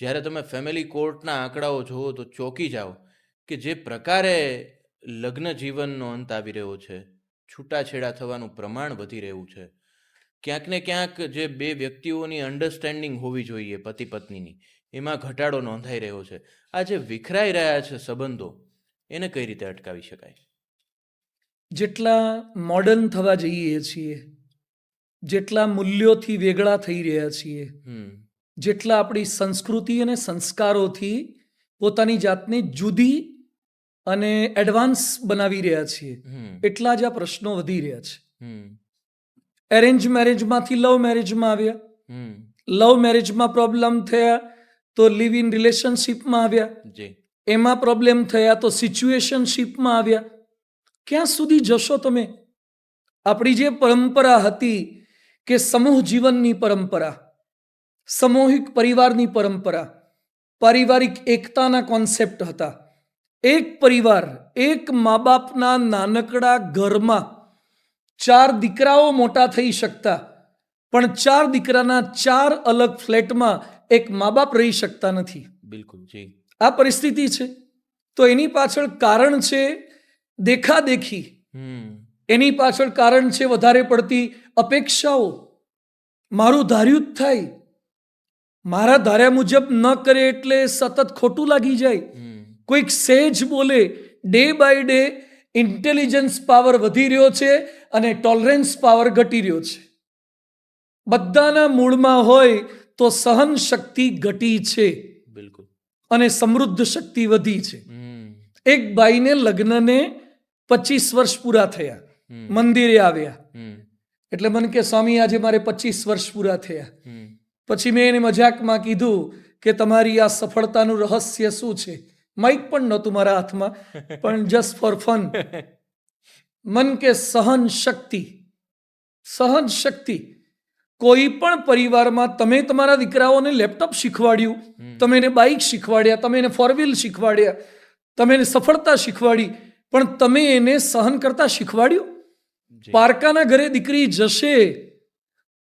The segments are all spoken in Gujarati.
જ્યારે તમે ફેમિલી કોર્ટના આંકડાઓ જુઓ તો ચોંકી જાઓ કે જે પ્રકારે લગ્ન જીવનનો અંત આવી રહ્યો છે છૂટાછેડા થવાનું પ્રમાણ વધી રહ્યું છે. ક્યાંક ને ક્યાંક જે બે વ્યક્તિઓની અન્ડરસ્ટેન્ડિંગ હોવી જોઈએ પતિ પત્નીની એમાં ઘટાડો નોંધાઈ રહ્યો છે. આ જે વિખરાઈ રહ્યા છે સંબંધો એને કઈ રીતે અટકાવી શકાય? જેટલા મોડર્ન થવા જઈએ છીએ જેટલા મૂલ્યોથી વેગળા થઈ રહ્યા છીએ જેટલા આપણી સંસ્કૃતિ અને સંસ્કારોથી પોતાની જાતને જુદી અને એડવાન્સ બનાવી રહ્યા છીએ એટલા જ આ પ્રશ્નો વધી રહ્યા છે. એરેન્જ મેરેજમાંથી લવ મેરેજમાં આવ્યા. લવ મેરેજમાં પ્રોબ્લેમ થયા તો લિવ ઇન રિલેશનશીપમાં આવ્યા. જી. એમાં પ્રોબ્લેમ થયા તો સિચ્યુએશનશીપમાં આવ્યા. ક્યાં સુધી જશો તમે? આપણી જે પરંપરા હતી કે સમૂહ જીવનની પરંપરા સામૂહિક પરિવારની પરંપરા પારિવારિક એકતાના કોન્સેપ્ટ હતા. એક પરિવાર એક મા બાપના નાનકડા ઘરમાં ચાર દીકરાઓ મોટા થઈ શકતા પણ ચાર દીકરાના ચાર અલગ ફ્લેટમાં એક મા બાપ રહી શકતા નથી. બિલકુલ જી. આ પરિસ્થિતિ છે. તો એની પાછળ કારણ છે દેખાદેખી. એની પાછળ કારણ છે વધારે પડતી અપેક્ષાઓ. મારું ધાર્યું જ થાય. મારા ધાર્યા મુજબ ન કરે એટલે સતત ખોટું લાગી જાય. કોઈક સેજ બોલે day by day intelligence power વધી રહ્યો છે અને ટોલરન્સ પાવર ઘટી રહ્યો છે. બધાના મૂળમાં હોય તો સહન શક્તિ ઘટી છે. બિલકુલ. અને સમૃદ્ધ શક્તિ વધી છે. એક બાઈને લગ્નને પચીસ વર્ષ પૂરા થયા. મંદિરે આવ્યા. એટલે મને કે સ્વામી આજે મારે પચીસ વર્ષ પૂરા થયા. પછી મેં એને મજાકમાં કીધું કે તમારી આ સફળતાનું રહસ્ય શું છે? માઇક પણ નહોતું મારા હાથમાં પણ જસ્ટ ફોર ફન મન કે સહન શક્તિ. સહન શક્તિ. કોઈ પણ પરિવારમાં તમે તમારા દીકરાઓને લેપટોપ શીખવાડ્યું તમે એને બાઇક શીખવાડ્યા તમે એને ફોર વ્હીલ શીખવાડ્યા તમે એને સફળતા શીખવાડી પણ તમે એને સહન કરતા શીખવાડ્યું? પારકાના ઘરે દીકરી જશે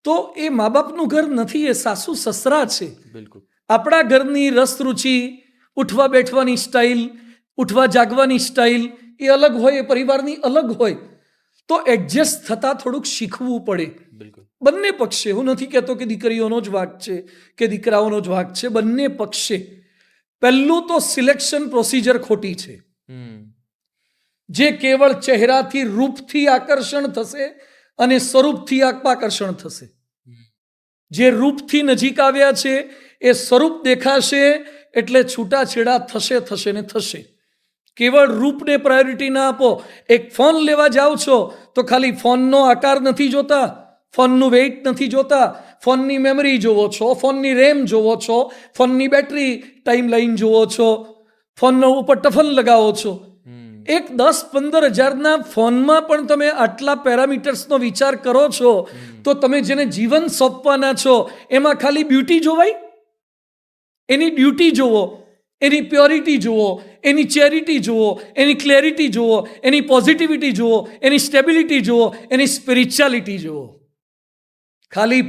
તો એ મા બાપનું ઘર નથી એ સાસુ સસરા છે. બિલકુલ. આપણા ઘરની રસ રુચિ ઉઠવા બેઠવાની સ્ટાઇલ ઉઠવા જાગવાની સ્ટાઇલ એ અલગ હોય એ પરિવારની અલગ હોય. તો એડજસ્ટ થતાં થોડુંક શીખવું પડે. બિલકુલ. બંને પક્ષે હું નથી કહેતો કે દીકરીઓનો જ વાક છે કે દીકરાઓનો જ વાક છે બંને પક્ષે. પહેલું તો સિલેક્શન પ્રોસિજર ખોટી છે. જે કેવળ ચહેરાથી રૂપથી આકર્ષણ થશે અને સ્વરૂપથી આકર્ષણ થશે. જે રૂપથી નજીક આવ્યા છે, એ સ્વરૂપ દેખાશે, એટલે છૂટાછેડા થશે થશે ને થશે. કેવળ રૂપને પ્રાયોરિટી ના આપો. એક ફોન લેવા જાઓ છો, તો ખાલી ફોનનો આકાર નથી જોતા, ફોનનું વેઇટ નથી જોતા, ફોનની મેમરી જોવો છો, ફોનની રેમ જોવો છો, ફોનની બેટરી ટાઈમ લાઈન જોવો છો, ફોનનો ઉપર ટફન લગાવો છો. એક દસ પંદર હજારના ફોનમાં પણ તમે આટલા પેરામીટર્સનો વિચાર કરો છો, તો તમે જેને જીવન સોંપવાના છો, એમાં ખાલી બ્યુટી જોવાય? એની ડ્યુટી જુઓ, એની પ્યોરિટી જુઓ, એની ચેરિટી જુઓ, એની ક્લેરિટી જુઓ, એની પોઝિટિવિટી જુઓ, એની સ્ટેબિલિટી જુઓ, એની સ્પિરિચ્યુઆલિટી જુઓ. ખાલી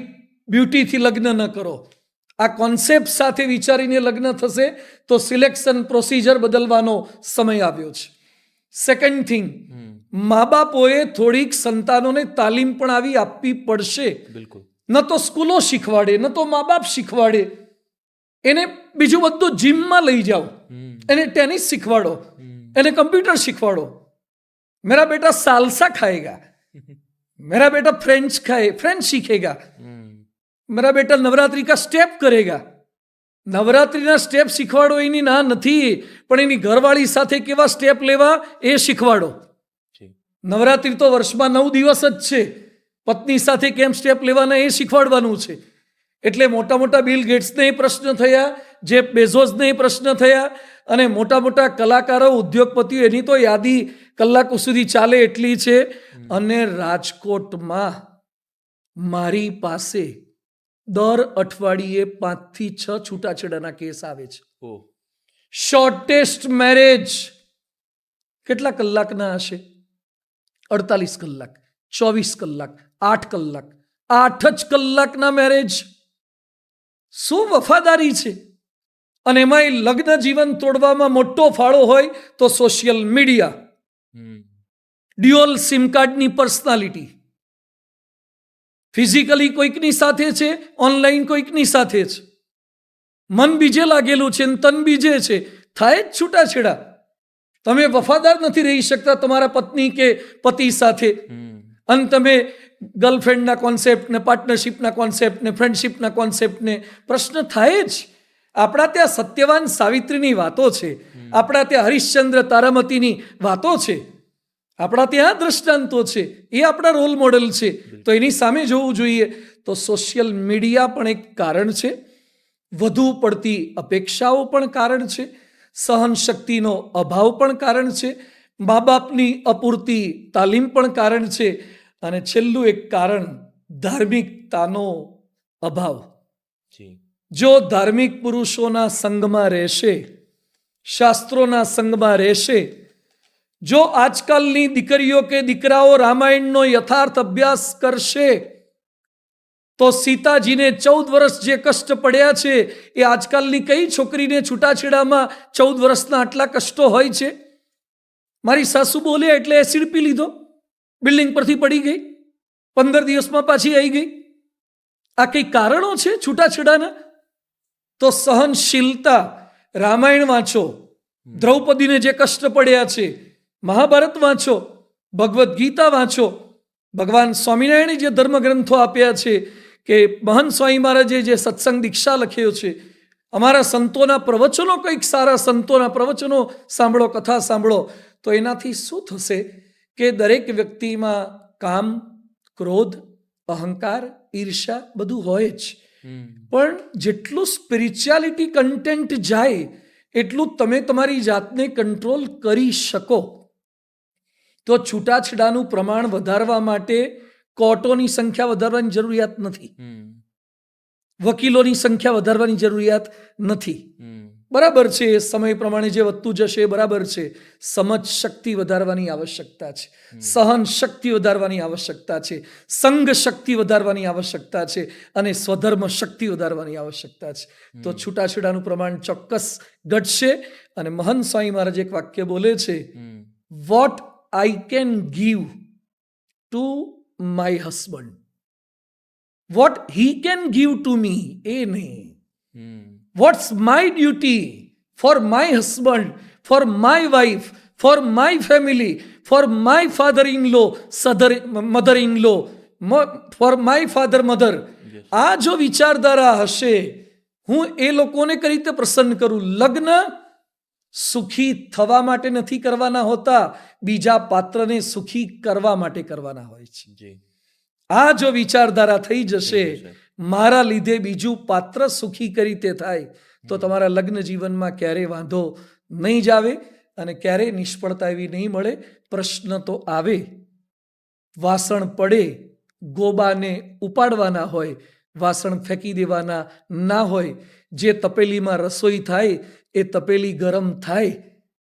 બ્યુટીથી લગ્ન ન કરો. આ કોન્સેપ્ટ સાથે વિચારીને લગ્ન થશે, તો સિલેક્શન પ્રોસિજર બદલવાનો સમય આવ્યો છે. સેકન્ડ થિંગ હમ મા બાપોએ થોડીક સંતાનોને તાલીમ પણ આવી આપવી પડશે બિલકુલ ન તો સ્કૂલો શીખવાડે ન તો મા બાપ શીખવાડે એને બીજું બધું જીમમાં લઈ જાઓ હમ એને ટેનિસ શીખવાડો હમ એને कंप्यूटर सिखवाड़ो मेरा बेटा सालसा खाएगा मेरा बेटा फ्रेंच खाए फ्रेंच सीखेगा હમ मेरा बेटा नवरात्रि का स्टेप करेगा નવરાત્રિના સ્ટેપ શીખવાડો એની ના નથી પણ એની ઘરવાળી સાથે કેવા સ્ટેપ લેવા એ શીખવાડો. નવરાત્રિ તો વર્ષમાં નવ દિવસ જ છે. પત્ની સાથે કેમ સ્ટેપ લેવાના એ શીખવાડવાનું છે. એટલે મોટા મોટા બિલ ગેટ્સને પ્રશ્ન થયા જે બેઝોઝને પ્રશ્ન થયા અને મોટા મોટા કલાકારો ઉદ્યોગપતિઓ એની તો યાદી કલાકો સુધી ચાલે એટલી છે. અને રાજકોટમાં મારી પાસે દર અઠવાડિયે પાંચથી છ છૂટાછેડાના કેસ આવે છે. શોર્ટેસ્ટ મેરેજ કેટલા કલાકના હશે? અડતાલીસ કલાક ચોવીસ કલાક આઠ કલાક આઠ જ કલાકના મેરેજ શું વફાદારી છે? અને એમાંય લગ્ન જીવન તોડવામાં મોટો ફાળો હોય તો સોશિયલ મીડિયા ડ્યુઅલ સિમ કાર્ડની પર્સનાલિટી ફિઝિકલી કોઈકની સાથે છે ઓનલાઈન કોઈકની સાથે છે. મન બીજે લાગેલું છે ને તન બીજે છે થાય જ છૂટાછેડા. તમે વફાદાર નથી રહી શકતા તમારા પત્ની કે પતિ સાથે. અને તમે ગર્લફ્રેન્ડના કોન્સેપ્ટને પાર્ટનરશિપના કોન્સેપ્ટને ફ્રેન્ડશિપના કોન્સેપ્ટને પ્રશ્ન થાય જ. આપણા ત્યાં સત્યવાન સાવિત્રીની વાતો છે. આપણા ત્યાં હરિશ્ચંદ્ર તારામતીની વાતો છે. આપણા ત્યાં દ્રષ્ટાંતો છે એ આપણા રોલ મોડલ છે. તો એની સામે જોવું જોઈએ તો સોશિયલ મીડિયા પણ એક કારણ છે. વધુ પડતી અપેક્ષાઓ પણ કારણ છે. સહન શક્તિનો અભાવ પણ કારણ છે. મા બાપની અપૂરતી તાલીમ પણ કારણ છે. અને છેલ્લું એક કારણ ધાર્મિકતાનો અભાવ. જો. ધાર્મિક પુરુષોના સંગમાં રહેશે શાસ્ત્રોના સંગમાં રહેશે જો આજકાલની દીકરીઓ કે દીકરાઓ રામાયણનો યથાર્થ અભ્યાસ કરશે તો સીતાજીને ચૌદ વર્ષ જે કષ્ટ પડ્યા છે એ આજકાલની કઈ છોકરીને છૂટાછેડામાં ચૌદ વર્ષના આટલા કષ્ટો હોય છે? મારી સાસુ બોલ્યા એટલે એસિડ પી લીધો. બિલ્ડિંગ પરથી પડી ગઈ. પંદર દિવસમાં પાછી આવી ગઈ. આ કઈ કારણો છે છૂટાછેડાના? તો સહનશીલતા. રામાયણ વાંચો. દ્રૌપદીને જે કષ્ટ પડ્યા છે મહાભારત વાંચો ભગવદ્ ગીતા વાંચો. ભગવાન સ્વામિનારાયણે જે ધર્મગ્રંથો આપ્યા છે કે મહંત સ્વામી મહારાજે જે સત્સંગ દીક્ષા લખ્યો છે અમારા સંતોના પ્રવચનો કંઈક સારા સંતોના પ્રવચનો સાંભળો કથા સાંભળો તો એનાથી શું થશે કે દરેક વ્યક્તિમાં કામ ક્રોધ અહંકાર ઈર્ષા બધું હોય જ. પણ જેટલું સ્પિરિચ્યુઆલિટી કન્ટેન્ટ જાય એટલું તમે તમારી જાતને કંટ્રોલ કરી શકો. તો છૂટાછેડાનું પ્રમાણ વધારવા માટે કોર્ટોની સંખ્યા વધારવાની જરૂરિયાત નથી. વકીલોની સંખ્યા વધારવાની જરૂરિયાત નથી. બરાબર છે સમય પ્રમાણે જે વધતું જશે બરાબર છે. સમજ શક્તિ વધારવાની આવશ્યકતા છે. સહન શક્તિ વધારવાની આવશ્યકતા છે. સંઘ શક્તિ વધારવાની આવશ્યકતા છે અને સ્વધર્મ શક્તિ વધારવાની આવશ્યકતા છે. તો છૂટાછેડાનું પ્રમાણ ચોક્કસ ઘટશે અને મહંત સ્વામી મહારાજ એક વાક્ય બોલે છે what I can give to my husband what he can give to me એ નહીં હમ What's my duty for my husband, for my wife, for my family, for my father in law, mother in law, for my father mother? આ જો વિચારધારા હશે હું એ લોકોને કઈ રીતે પ્રસન્ન કરું લગ્ન સુખી થવા માટે નથી કરવાના હોતા બીજા પાત્રને સુખી કરવા માટે કરવાના હોય છે. આ જો વિચારધારા થઈ જશે મારા લીધે બીજું પાત્ર સુખી કરી રીતે થાય તો તમારા લગ્ન જીવનમાં ક્યારેય વાંધો નહીં જ આવે અને ક્યારેય નિષ્ફળતા એવી નહીં મળે. પ્રશ્ન તો આવે. વાસણ પડે ગોબાને ઉપાડવાના હોય વાસણ ફેંકી દેવાના ના હોય. જે તપેલીમાં રસોઈ થાય એ તપેલી ગરમ થાય.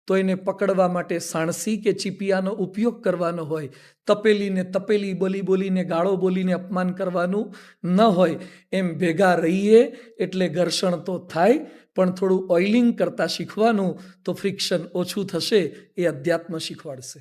તો એને પકડવા માટે સાણસી કે ચીપિયાનો ઉપયોગ કરવાનો હોય. તપેલીને તપેલી બોલી બોલીને ગાળો બોલીને અપમાન કરવાનું ન હોય. એમ ભેગા રહીએ એટલે ઘર્ષણ તો થાય, પણ થોડું ઓઇલિંગ કરતાં શીખવાનું તો ફ્રિક્શન ઓછું થશે, એ અધ્યાત્મ શીખવાડશે.